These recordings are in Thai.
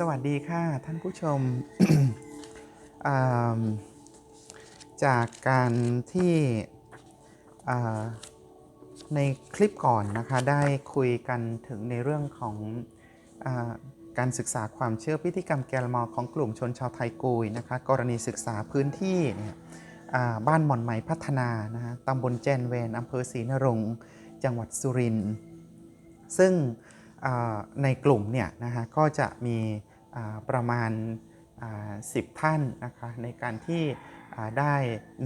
สวัสดีค่ะท่านผู้ชม จากการที่ในคลิปก่อนนะคะได้คุยกันถึงในเรื่องของอการศึกษาความเชื่อพิธีกรรมแกลมอของกลุ่มชนชาวไทยกุยนะคะกรณีศึกษาพื้นที่เนี่ยบ้านหม่อนไหมพัฒนานะฮะตำบลแจนเวนอำเภอศรีนรงจังหวัดสุรินทร์ซึ่ง ในกลุ่มเนี่ยนะฮะก็จะมีประมาณ 10 ท่านนะคะในการที่ได้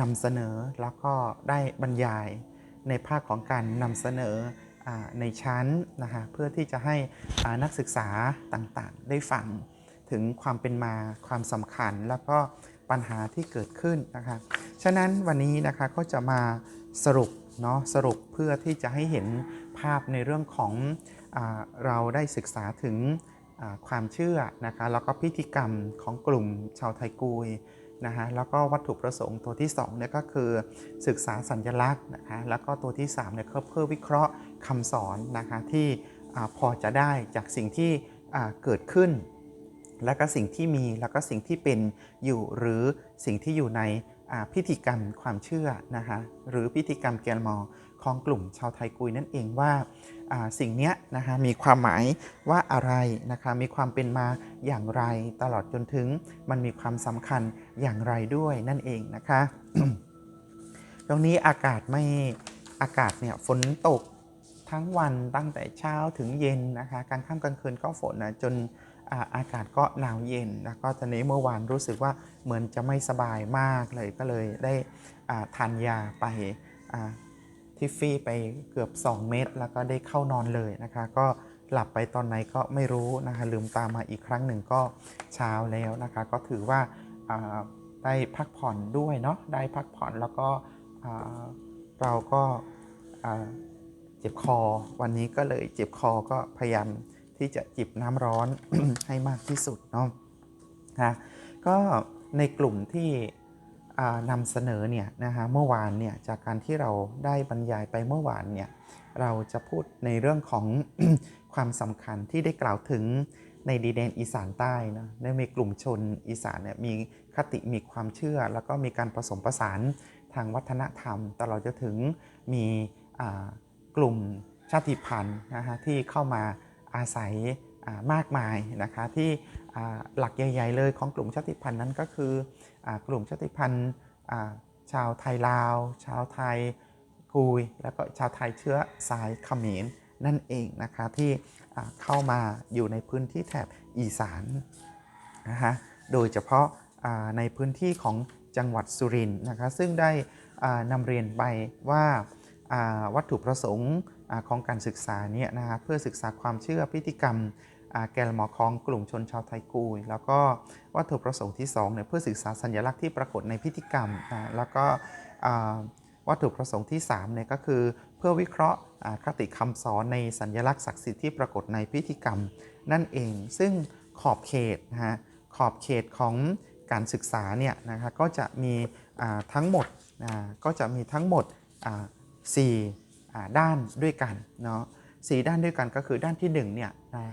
นำเสนอแล้วก็ได้บรรยายในภาคของการนำเสนอในชั้นนะฮะเพื่อที่จะให้นักศึกษาต่างๆ ได้ฟังถึงความเป็นมาความสำคัญแล้วก็ปัญหาที่เกิดขึ้นนะคะฉะนั้นวันนี้นะคะก็จะมาสรุปเนาะสรุปเพื่อที่จะให้เห็นภาพในเรื่องของ เราได้ศึกษาถึงความเชื่อนะคะแล้วก็พิธีกรรมของกลุ่มชาวไทยกุยนะฮะแล้วก็วัตถุประสงค์ตัวที่2เนี่ยก็คือศึกษาสัญลักษณ์นะคะแล้วก็ตัวที่3เนี่ยก็เพื่อวิเคราะห์คำสอนนะคะที่พอจะได้จากสิ่งที่เกิดขึ้น แล้วก็สิ่งที่มีแล้วก็สิ่งที่เป็นอยู่หรือสิ่งที่อยู่ในพิธีกรรมความเชื่อนะคะหรือพิธีกรรมแกลมอของกลุ่มชาวไทยกุยนั่นเองว่า สิ่งนี้นะคะมีความหมายว่าอะไรนะคะมีความเป็นมาอย่างไรตลอดจนถึงมันมีความสำคัญอย่างไรด้วยนั่นเองนะคะ ตรงนี้อากาศไม่อากาศเนี่ยฝนตกทั้งวันตั้งแต่เช้าถึงเย็นนะคะกลางค่ำกลางคืนก็ฝนนะจนอาอากาศก็หนาวเย็น แล้วก็ตอนนี้เมื่อวานรู้สึกว่าเหมือนจะไม่สบายมากเลยก็เลยได้ทานยาไป ทิฟฟี่ไปเกือบ 2 เมตร แล้วก็ได้เข้านอนเลยนะคะ ก็หลับไปตอนไหนก็ไม่รู้นะคะลืมตามาอีกครั้งหนึ่งก็เช้าแล้วนะคะ ก็ถือว่าได้พักผ่อนด้วยเนาะได้พักผ่อนแล้วก็เราก็เจ็บคอวันนี้ก็เลยเจ็บคอก็พยายามที่จะจิบน้ำร้อนให้มากที่สุดเนาะนะก็ในกลุ่มที่ นำเสนอเนี่ยนะฮะเมื่อวานเนี่ยจากการที่เราได้บรรยายไปเมื่อวานเนี่ยเราจะพูดในเรื่องของความสำคัญที่ได้กล่าวถึงในดีแดนอีสานใต้นะได้มีกลุ่มชนอีสานเนี่ยมีคติมีความเชื่อ แล้วก็มีการผสมผสานทางวัฒนธรรม ตลอดจนถึงมีกลุ่มชาติพันธุ์นะฮะที่เข้ามาอาศัยมากมายนะคะที่หลักใหญ่ ๆ เลยของกลุ่มชาติพันธุ์นั้นก็คือ กลุ่มชาติพันธุ์ชาวไทยลาว ชาวไทยกุย แล้วก็ชาวไทยเชื้อสายเขมรนั่นเองนะคะที่เข้ามาอยู่ในพื้นที่แถบอีสานนะฮะโดยเฉพาะในพื้นที่ของจังหวัดสุรินทร์นะคะซึ่งได้นำเรียนไปว่าวัตถุประสงค์ของการศึกษาเนี่ยนะฮะเพื่อศึกษาความเชื่อพิธีกรรม แกลมอของกลุ่มชนชาวไทยกุยแล้วก็วัตถุประสงค์ที่2เนี่ยเพื่อศึกษาสัญลักษณ์ที่ปรากฏในพิธีกรรมนะแล้วก็วัตถุประสงค์ที่3เนี่ยก็คือเพื่อวิเคราะห์คติคำสอนในสัญลักษณ์ศักดิ์สิทธิ์ที่ปรากฏในพิธีกรรมนั่นเอง ซึ่งขอบเขตนะฮะขอบเขตของการศึกษาเนี่ยนะคะก็จะมีทั้งหมดก็จะมีทั้งหมดอ่าสี่ด้านด้วยกันเนาะ สีด้านด้วยกันก็คือด้านที่1เนี่ย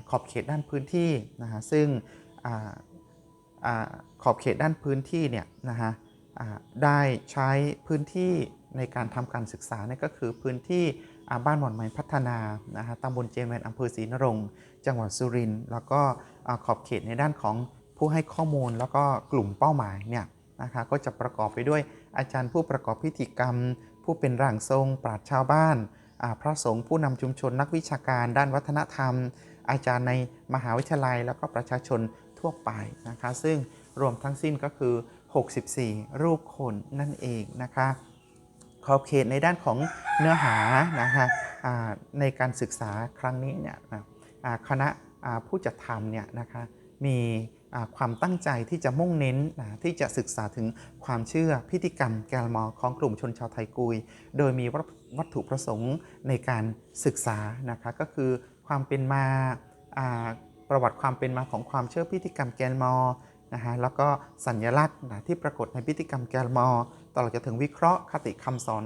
ขอบเขตด้านพื้นที่นะฮะซึ่งออขอบเขตด้านพื้นที่เนี่ยนะฮะได้ใช้พื้นที่ในการทำการศึกษาเนี่ยก็คือพื้นที่บ้านหม่อนไหมพัฒนานะฮะตำบลเจมแวนอำเภอศรีนรงค์จังหวัดสุรินทร์แล้วก็ขอบเขตในด้านของผู้ให้ข้อมูลแล้วก็กลุ่มเป้าหมายเนี่ยนะคะก็จะประกอบไปด้วยอาจารย์ผู้ประกอบพิธีกรรม ผู้เป็นร่างทรง ปราชญ์ชาวบ้าน พระสงฆ์ผู้นำชุมชนนักวิชาการด้านวัฒนธรรม อาจารย์ในมหาวิทยาลัย แล้วก็ประชาชนทั่วไปนะคะ ซึ่งรวมทั้งสิ้นก็คือ 64 รูปคนนั่นเองนะคะขอบเขตในด้านของเนื้อหานะคะในการศึกษาครั้งนี้เนี่ยคณะผู้จัดทำเนี่ยนะคะมีความตั้งใจที่จะมุ่งเน้นนะที่จะศึกษาถึงความเชื่อพิธีกรรมแกลมอของกลุ่มชนชาวไทยกุย โดยมี วัตถุประสงค์ในการศึกษานะคะก็คือความเป็นมาประวัติความเป็นมาของความเชื่อพิธีกรรมแกลมอนะฮะแล้วก็สัญลักษณ์นะที่ปรากฏในพิธีกรรมแกลมอตลอดจนถึงวิเคราะห์คติคำสอน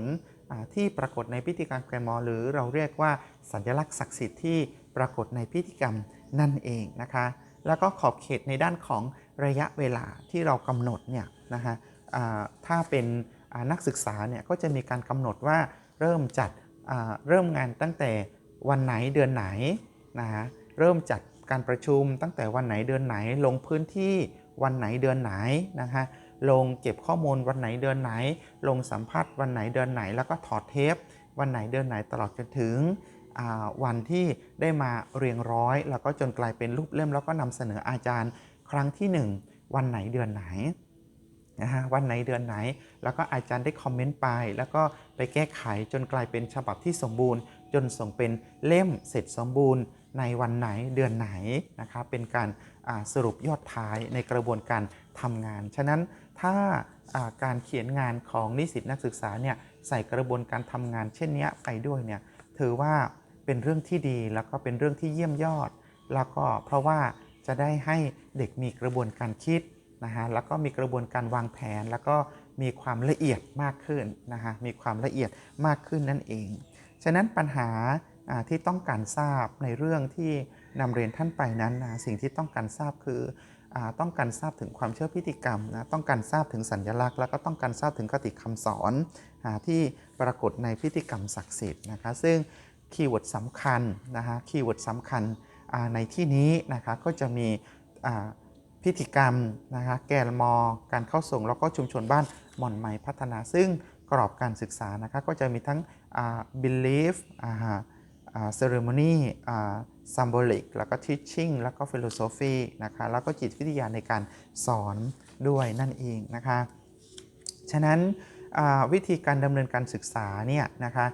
อที่ปรากฏในพิธีกรรมแกลมอหรือเราเรียกว่าสัญลักษณ์ศักดิ์สิทธิ์ที่ปรากฏในพิธีกรรมนั่นเองนะคะแล้วก็ขอบเขตในด้านของระยะเวลาที่เรากำหนดเนี่ยนะฮะถ้าเป็นนักศึกษาเนี่ยก็จะมีการกำหนดว่า เริ่มจัดเริ่มงานตั้งแต่วันไหนเดือนไหนนะฮะเริ่มจัดการประชุมตั้งแต่วันไหนเดือนไหน ลงพื้นที่วันไหนเดือนไหนนะฮะลงเก็บข้อมูลวันไหนเดือนไหน ลงสัมภาษณ์วันไหนเดือนไหน แล้วก็ถอดเทป วันไหนเดือนไหนตลอดจนถึงวันที่ได้มาเรียงร้อย แล้วก็จนกลายเป็นรูปเล่มแล้วก็นำเสนออาจารย์ ครั้งที่ 1 วันไหนเดือนไหน นะฮะวันไหนเดือนไหน แล้วก็อาจารย์ได้คอมเมนต์ไป แล้วก็ไปแก้ไขจนกลายเป็นฉบับที่สมบูรณ์ จนส่งเป็นเล่มเสร็จสมบูรณ์ ในวันไหนเดือนไหนนะครับเป็นการสรุปยอดท้ายในกระบวนการทำงาน ฉะนั้นถ้าการเขียนงานของนิสิตนักศึกษาเนี่ยใส่กระบวนการทำงาน เช่นนี้ไปด้วยเนี่ยถือว่าเป็นเรื่องที่ดีแล้วก็เป็นเรื่องที่เยี่ยมยอด แล้วก็เพราะว่าจะได้ให้เด็กมีกระบวนการคิด นะฮะแล้วก็มีกระบวนการวางแผน แล้วก็มีความละเอียดมากขึ้นนะฮะมีความละเอียดมากขึ้นนั่นเอง ฉะนั้นปัญหาที่ต้องการทราบในเรื่องที่นำเรียนท่านไปนั้นนะสิ่งที่ต้องการทราบคืออต้องการทราบถึงความเชื่อพิธีกรรมนะต้องการทราบถึงสัญลักษณ์ แล้วก็ต้องการทราบถึงคติคำสอนอที่ปรากฏในพิธีกรรมศักดิ์สิทธิ์นะคะซึ่งคีย์เวิร์ดสำคัญนะฮะคีย์เวิร์ดสำคัญในที่นี้นะคะก็จะมี พิธีกรรมนะคะแกนมอ การเข้าส่งแล้วก็ชุมชนบ้านหม่อนไหมพัฒนา ซึ่งกรอบการศึกษานะคะก็จะมีทั้ง belief ceremony symbolic แล้วก็ teaching แล้วก็ philosophy นะคะแล้วก็จิตวิทยาในการสอนด้วยนั่นเองนะคะฉะนั้นวิธีการดำเนินการศึกษาเนี่ยนะคะ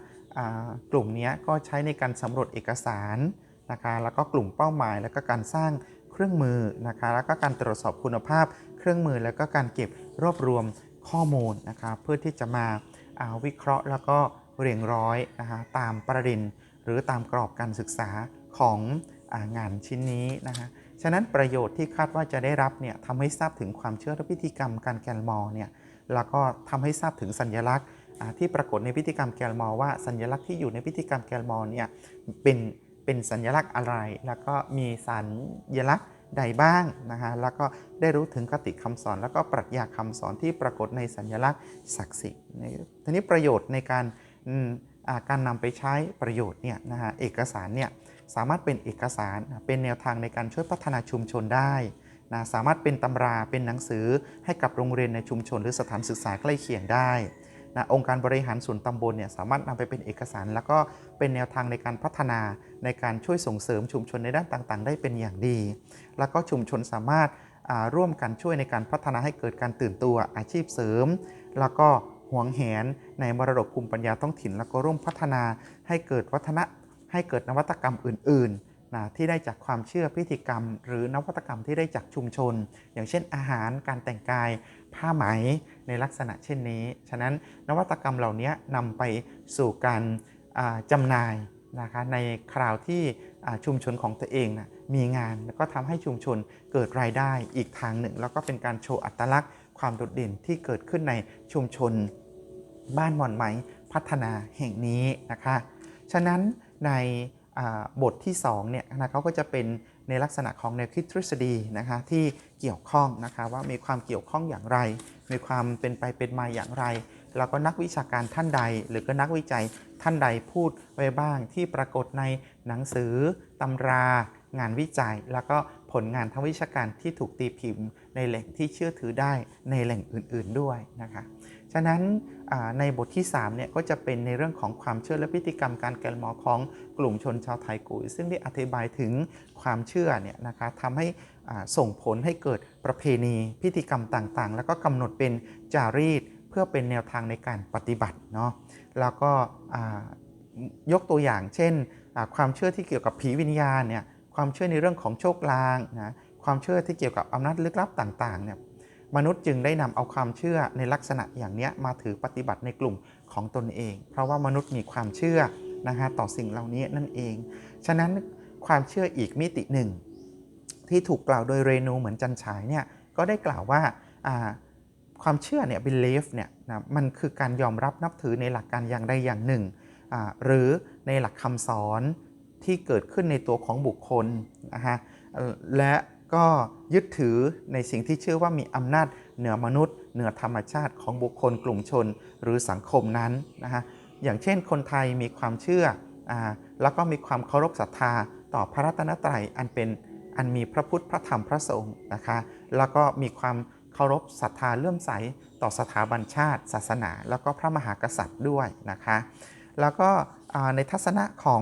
กลุ่มเนี้ยก็ใช้ในการสำรวจเอกสารนะคะแล้วก็กลุ่มเป้าหมาย แล้วก็การสร้าง เครื่องมือนะคะแล้วก็การตรวจสอบคุณภาพเครื่องมือแล้วก็การเก็บรวบรวมข้อมูลนะคะเพื่อที่จะมาาวิเคราะห์แล้วก็เรียงร้อยนะคะตามประเด็นหรือตามกรอบการศึกษาของอางานชิ้นนี้นะฮะฉะนั้นประโยชน์ที่คาดว่าจะได้รับเนี่ยทำให้ทราบถึงความเชื่อและพิธีกรรมการแกลมอเนี่ยแล้วก็ทำให้ทราบถึงสัญลักษณ์ที่ปรากฏในพิธีกรรมแกลมอว่าสัญลักษณ์ที่อยู่ในพิธีกรรมแกลมอเนี่ยเป็น เป็นสัญลักษณ์อะไร แล้วก็มีสัญลักษณ์ใดบ้างนะฮะแล้วก็ได้รู้ถึงคติคำสอน แล้วก็ปรัชญาคำสอนที่ปรากฏในสัญลักษณ์ศักดิ์สิทธิ์ทีนี้ประโยชน์ในการการนำไปใช้ประโยชน์เนี่ยนะฮะเอกสารเนี่ยสามารถเป็นเอกสารเป็นแนวทางในการช่วยพัฒนาชุมชนได้นะสามารถเป็นตำราเป็นหนังสือให้กับโรงเรียนในชุมชน หรือสถานศึกษาใกล้เคียงได้ นะองค์การบริหารส่วนตำบลเนี่ยสามารถนำไปเป็นเอกสาร แล้วก็เป็นแนวทางในการพัฒนาในการช่วยส่งเสริมชุมชนในด้านต่างๆ ได้เป็นอย่างดี แล้วก็ชุมชนสามารถร่วมกันช่วยในการพัฒนาให้เกิดการตื่นตัวอาชีพเสริม แล้วก็หวงแหนในมรดกภูมิปัญญาท้องถิ่น แล้วก็ร่วมพัฒนาให้เกิดวัฒนะให้เกิดนวัตกรรมอื่นๆนะที่ได้จากความเชื่อพิธีกรรม หรือนวัตกรรมที่ได้จากชุมชน อย่างเช่นอาหารการแต่งกาย ผ้าไหมในลักษณะเช่นนี้ ฉะนั้นนวัตกรรมเหล่านี้นำไปสู่การจำหน่ายนะคะในคราวที่ชุมชนของตัวเองนะมีงานแล้วก็ทำให้ชุมชนเกิดรายได้อีกทางหนึ่ง แล้วก็เป็นการโชว์อัตลักษณ์ ความโดดเด่นที่เกิดขึ้นในชุมชนบ้านหมอนไหมพัฒนาแห่งนี้นะคะ ฉะนั้นในบทที่2เนี่ยนะเขาก็จะเป็น ในลักษณะของแนวคิดทฤษฎีนะคะที่เกี่ยวข้องนะคะว่ามีความเกี่ยวข้องอย่างไร มีความเป็นไปเป็นมาอย่างไร แล้วก็นักวิชาการท่านใด หรือก็นักวิจัยท่านใดพูดไว้บ้างที่ปรากฏในหนังสือตำรางานวิจัย แล้วก็ผลงานทางวิชาการที่ถูกตีพิมพ์ ในแหล่งที่เชื่อถือได้ในแหล่งอื่น ๆด้วยนะคะ ฉะนั้นในบทที่ 3 เนี่ยก็จะเป็นในเรื่องของความเชื่อและพฤติกรรมการแกลมอของกลุ่มชนชาวไทยกุย ซึ่งได้อธิบายถึงความเชื่อเนี่ยนะคะทำให้ส่งผลให้เกิดประเพณีพิธีกรรมต่างๆ แล้วก็กำหนดเป็นจารีตเพื่อเป็นแนวทางในการปฏิบัติเนาะแล้วก็ยกตัวอย่างเช่น ความเชื่อที่เกี่ยวกับผีวิญญาณเนี่ยความเชื่อในเรื่องของโชคลางนะความเชื่อที่เกี่ยวกับอำนาจลึกลับต่างๆเนี่ย มนุษย์จึงได้นำเอาความเชื่อในลักษณะอย่างนี้มาถือปฏิบัติในกลุ่มของตนเอง เพราะว่ามนุษย์มีความเชื่อนะฮะต่อสิ่งเหล่านี้นั่นเอง ฉะนั้นความเชื่ออีกมิติหนึ่ง ที่ถูกกล่าวโดยเรนูเหมือนจันฉายเนี่ยก็ได้กล่าวว่าความเชื่อเนี่ย belief เนี่ยนะมันคือการยอมรับนับถือในหลักการอย่างใดอย่างหนึ่ง หรือในหลักคำสอนที่เกิดขึ้นในตัวของบุคคลนะฮะและ ก็ยึดถือในสิ่งที่เชื่อว่ามีอำนาจเหนือมนุษย์ เหนือธรรมชาติของบุคคลกลุ่มชนหรือสังคมนั้นนะฮะอย่างเช่นคนไทยมีความเชื่ออแล้วก็มีความเคารพศรัทธาต่อพระรัตนตรัยอันเป็นอันมีพระพุทธพระธรรมพระสงฆ์นะคะแล้วก็มีความเคารพศรัทธาเลื่อมใสต่อสถาบันชาติ ศาสนา แล้วก็พระมหากษัตริย์ด้วยนะคะแล้วก็ในทัศนะของ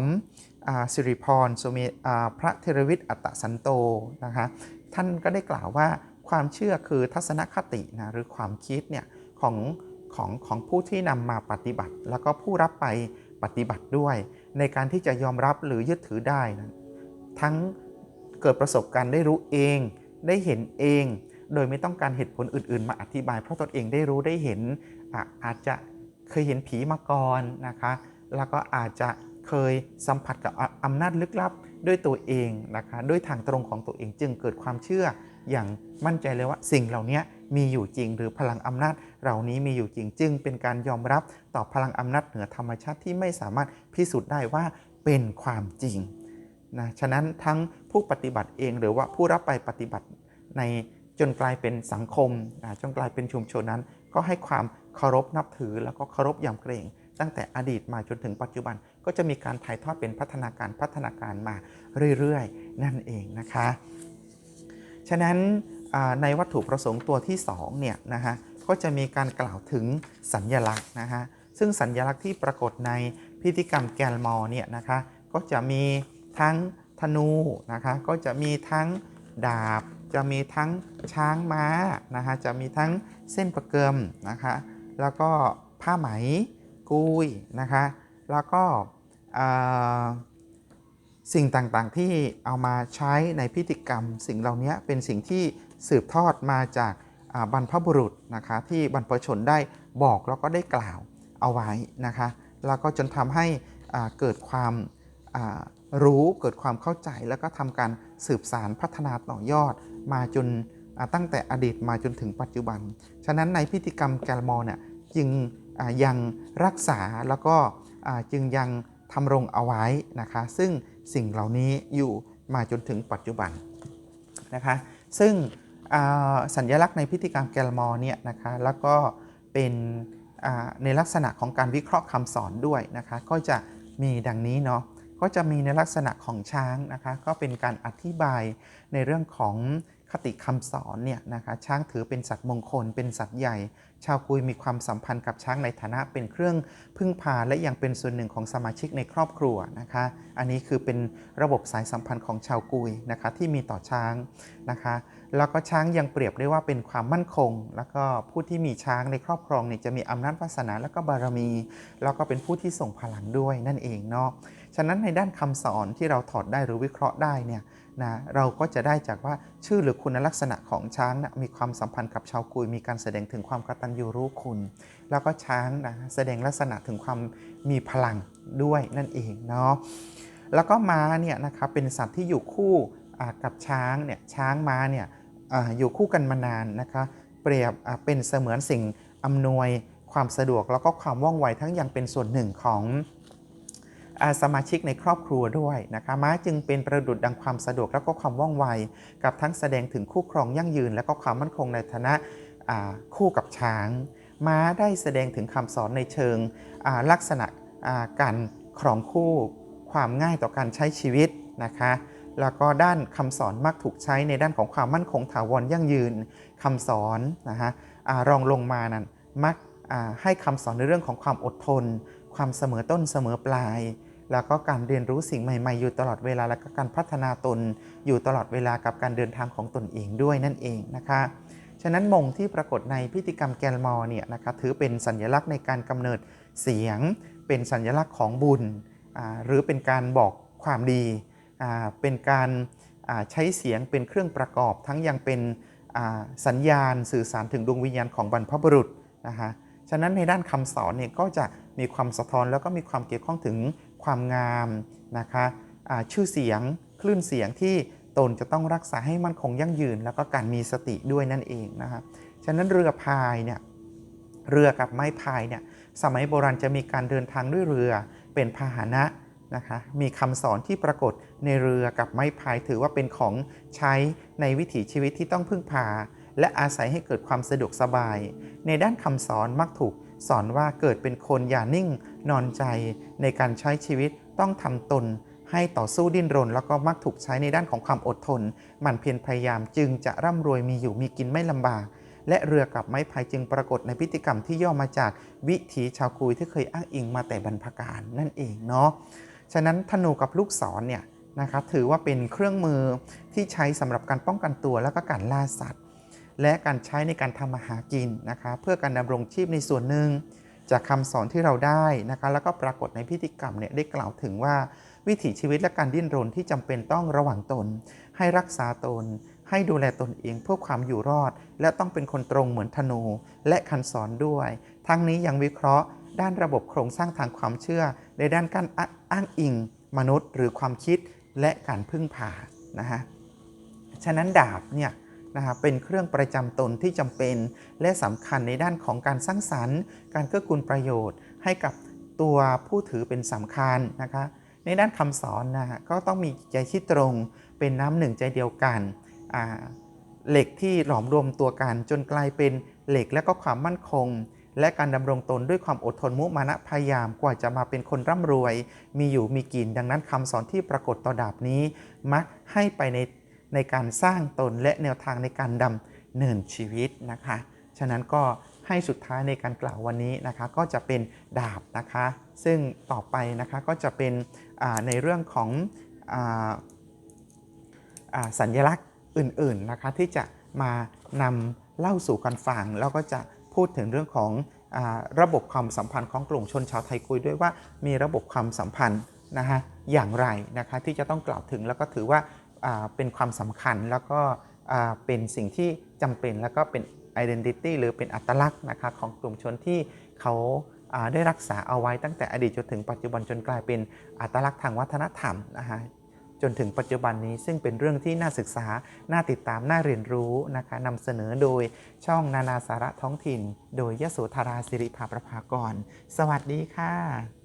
สิริพรสุเมพระเทรวิทย์อัตสันโตนะคะท่านก็ได้กล่าวว่าความเชื่อคือทัศนคตินะหรือความคิดเนี่ยของของของผู้ที่นำมาปฏิบัติ แล้วก็ผู้รับไปปฏิบัติด้วย ในการที่จะยอมรับหรือยึดถือได้นะทั้งเกิดประสบการณ์ได้รู้เอง ได้เห็นเอง โดยไม่ต้องการเหตุผลอื่น ๆ มาอธิบาย เพราะตนเองได้รู้ได้เห็นออาจจะเคยเห็นผีมาก่อนนะคะ แล้วก็อาจจะ เคยสัมผัสกับอำนาจลึกลับด้วยตัวเองนะคะด้วยทางตรงของตัวเองจึงเกิดความเชื่ออย่างมั่นใจเลยว่าสิ่งเหล่านี้มีอยู่จริง หรือพลังอำนาจเหล่านี้มีอยู่จริง จึงเป็นการยอมรับต่อพลังอำนาจเหนือธรรมชาติที่ไม่สามารถพิสูจน์ได้ว่าเป็นความจริงนะฉะนั้นทั้งผู้ปฏิบัติเองหรือว่าผู้รับไปปฏิบัติในจนกลายเป็นสังคมจนกลายเป็นชุมชนนั้น ก็ให้ความเคารพนับถือแล้วก็เคารพยำเกรง ตั้งแต่อดีตมาจนถึงปัจจุบันก็จะมีการถ่ายทอดเป็นพัฒนาการพัฒนาการมาเรื่อยๆ นั่นเองนะคะ ฉะนั้นในวัตถุประสงค์ตัวที่2เนี่ยนะฮะก็จะมีการกล่าวถึงสัญญลักษณ์นะฮะซึ่งสัญญลักษณ์ที่ปรากฏในพิธีกรรมแกลมอเนี่ยนะคะก็จะมีทั้งธนูนะคะก็จะมีทั้งดาบ จะมีทั้งช้างม้านะฮะจะมีทั้งเส้นประเกิมนะคะแล้วก็ผ้าไหม กุยนะคะ แล้วก็สิ่งต่างๆที่เอามาใช้ในพิธีกรรม สิ่งเหล่านี้เป็นสิ่งที่สืบทอดมาจากบรรพบุรุษนะคะที่บรรพชนได้บอกแล้วก็ได้กล่าวเอาไว้นะคะแล้วก็จนทำให้เกิดความรู้เกิดความเข้าใจแล้วก็ทำการสืบสารพัฒนาต่อยอดมาจนตั้งแต่อดีตมาจนถึงปัจจุบัน ฉะนั้นในพิธีกรรมแกลมอเนี่ยจึง ยังรักษาแล้วก็จึงยังทำรงเอาไว้นะคะ ซึ่งสิ่งเหล่านี้อยู่มาจนถึงปัจจุบันนะคะ ซึ่งสัญลักษณ์ในพิธีกรรมแกลมอเนี่ยนะคะ แล้วก็เป็นในลักษณะของการวิเคราะห์คำสอนด้วยนะคะ ก็จะมีดังนี้เนาะ ก็จะมีในลักษณะของช้างนะคะ ก็เป็นการอธิบายในเรื่องของ คติคำสอนเนี่ยนะคะช้างถือเป็นสัตว์มงคล เป็นสัตว์ใหญ่ ชาวกุยมีความสัมพันธ์กับช้างในฐานะเป็นเครื่องพึ่งพาและยังเป็นส่วนหนึ่งของสมาชิกในครอบครัวนะคะ อันนี้คือเป็นระบบสายสัมพันธ์ของชาวกุยนะคะที่มีต่อช้างนะคะ แล้วก็ช้างยังเปรียบได้ว่าเป็นความมั่นคง แล้วก็ผู้ที่มีช้างในครอบครองเนี่ยจะมีอำนาจวาสนาและก็บารมี แล้วก็เป็นผู้ที่ส่งพลังด้วยนั่นเองเนาะฉะนั้นในด้านคำสอนที่เราถอดได้หรือวิเคราะห์ได้เนี่ย นะเราก็จะได้จากว่าชื่อหรือคุณลักษณะของช้างนะมีความสัมพันธ์กับชาวกุย มีการแสดงถึงความกตัญญูรู้คุณ แล้วก็ช้างนะแสดงลักษณะถึงความมีพลังด้วยนั่นเองเนาะแล้วก็ม้าเนี่ยนะครับเป็นสัตว์ที่อยู่คู่กับช้างเนี่ยช้างม้าเนี่ยออยู่คู่กันมานานนะคะเปรียบเป็นเสมือนสิ่งอำนวยความสะดวกแล้วก็ความว่องไวทั้งยังเป็นส่วนหนึ่งของ สมาชิกในครอบครัวด้วยนะคะม้าจึงเป็นประดุจดังความสะดวกและก็ความว่องไว กับทั้งแสดงถึงคู่ครองยั่งยืน และก็ความมั่นคงในฐานะคู่กับช้าง ม้าได้แสดงถึงคำสอนในเชิงลักษณะการครองคู่ ความง่ายต่อการใช้ชีวิตนะคะแล้วก็ด้านคำสอนมักถูกใช้ในด้านของความมั่นคงถาวรยั่งยืนคำสอนนะฮะรองลงมานั้นมักให้คำสอนในเรื่องของความอดทน ความเสมอต้นเสมอปลาย แล้วก็การเรียนรู้สิ่งใหม่ๆ อยู่ตลอดเวลาแล้วก็การพัฒนาตน อยู่ตลอดเวลากับการเดินทางของตนเองด้วยนั่นเองนะคะฉะนั้นมงที่ปรากฏในพิธีกรรมแกลมอเนี่ยนะคะถือเป็นสัญลักษณ์ในการกำเนิดเสียง เป็นสัญลักษณ์ของบุญ หรือเป็นการบอกความดี เป็นการใช้เสียงเป็นเครื่องประกอบ ทั้งยังเป็นสัญญาณสื่อสารถึงดวงวิญญาณของบรรพบุรุษนะคะ ฉะนั้นในด้านคำสอนเนี่ยก็จะมีความสะท้อนแล้วก็มีความเกี่ยวข้องถึงความงามนะคะอ่าชื่อเสียงคลื่นเสียงที่ตนจะต้องรักษาให้มั่นคงยั่งยืน แล้วก็การมีสติด้วยนั่นเองนะครับฉะนั้นเรือพายเนี่ยเรือกับไม้พายเนี่ยสมัยโบราณจะมีการเดินทางด้วยเรือเป็นพาหนะนะคะมีคำสอนที่ปรากฏในเรือกับไม้พายถือว่าเป็นของใช้ในวิถีชีวิตที่ต้องพึ่งพา และอาศัยให้เกิดความสะดวกสบาย ในด้านคำสอนมักถูกสอนว่าเกิดเป็นคนอย่านิ่งนอนใจ ในการใช้ชีวิตต้องทำตน ให้ต่อสู้ดิ้นรน แล้วก็มักถูกใช้ในด้านของความอดทนหมั่นเพียรพยายามจึงจะร่ำรวยมีอยู่มีกินไม่ลำบาก และเรือกับไม้พายจึงปรากฏในพิธีกรรมที่ย่อมาจากวิถีชาวกุยที่เคยอ้างอิงมาแต่บรรพการนั่นเองเนาะฉะนั้นธนูกับลูกศรเนี่ยนะครับถือว่าเป็นเครื่องมือที่ใช้สำหรับการป้องกันตัวแล้วก็การล่าสัตว์ และการใช้ในการทำมาหากินนะคะ เพื่อการดำรงชีพในส่วนหนึ่ง จากคำสอนที่เราได้นะคะ แล้วก็ปรากฏในพิธีกรรมเนี่ยได้กล่าวถึงว่า วิถีชีวิตและการดิ้นรนที่จำเป็นต้องระวังตน ให้รักษาตน ให้ดูแลตนเองเพื่อความอยู่รอด และต้องเป็นคนตรงเหมือนธนู และคันสอนด้วย ทั้งนี้ยังวิเคราะห์ ด้านระบบโครงสร้างทางความเชื่อ ในด้านการอ้างอิง มนุษย์ หรือความคิดและการพึ่งพานะฮะฉะนั้นดาบเนี่ย นะครับเป็นเครื่องประจำตนที่จำเป็น และสำคัญในด้านของการสร้างสรรค์ การเกื้อกูลประโยชน์ ให้กับตัวผู้ถือเป็นสำคัญนะคะ ในด้านคำสอนนะฮะก็ต้องมีใจที่ตรงเป็นน้ำหนึ่งใจเดียวกันเหล็กที่หลอมรวมตัวกัน จนกลายเป็นเหล็กและก็ความมั่นคง และการดำรงตนด้วยความอดทนมุมานะพยายามกว่าจะมาเป็นคนร่ำรวย มีอยู่มีกินดังนั้นคำสอนที่ปรากฏต่อดาบนี้ มักให้ไปใน ในการสร้างตนและแนวทางในการดำเนินชีวิตนะคะ ฉะนั้นก็ให้สุดท้ายในการกล่าววันนี้นะคะก็จะเป็นดาบนะคะ ซึ่งต่อไปนะคะก็จะเป็นในเรื่องของอสัญลักษณ์อื่นๆนะคะที่จะมานำเล่าสู่กันฟังแล้วก็จะพูดถึงเรื่องของอระบบความสัมพันธ์ของกลุ่มชนชาวไทยกุยด้วยว่ามีระบบความสัมพันธ์นะฮะอย่างไรนะคะที่จะต้องกล่าวถึงแล้วก็ถือว่า เป็นความสำคัญแล้วก็เป็นสิ่งที่จำเป็นแล้วก็เป็น identity หรือเป็นอัตลักษณ์นะคะของกลุ่มชนที่เขาได้รักษาเอาไว้ตั้งแต่อดีตจนถึงปัจจุบันจนกลายเป็นอัตลักษณ์ทางวัฒนธรรมนะฮะจนถึงปัจจุบันนี้ซึ่งเป็นเรื่องที่น่าศึกษา น่าติดตาม น่าเรียนรู้นะคะนำเสนอโดยช่องนานาสาระท้องถิ่น โดยยโสธราสิริภาประภากร สวัสดีค่ะ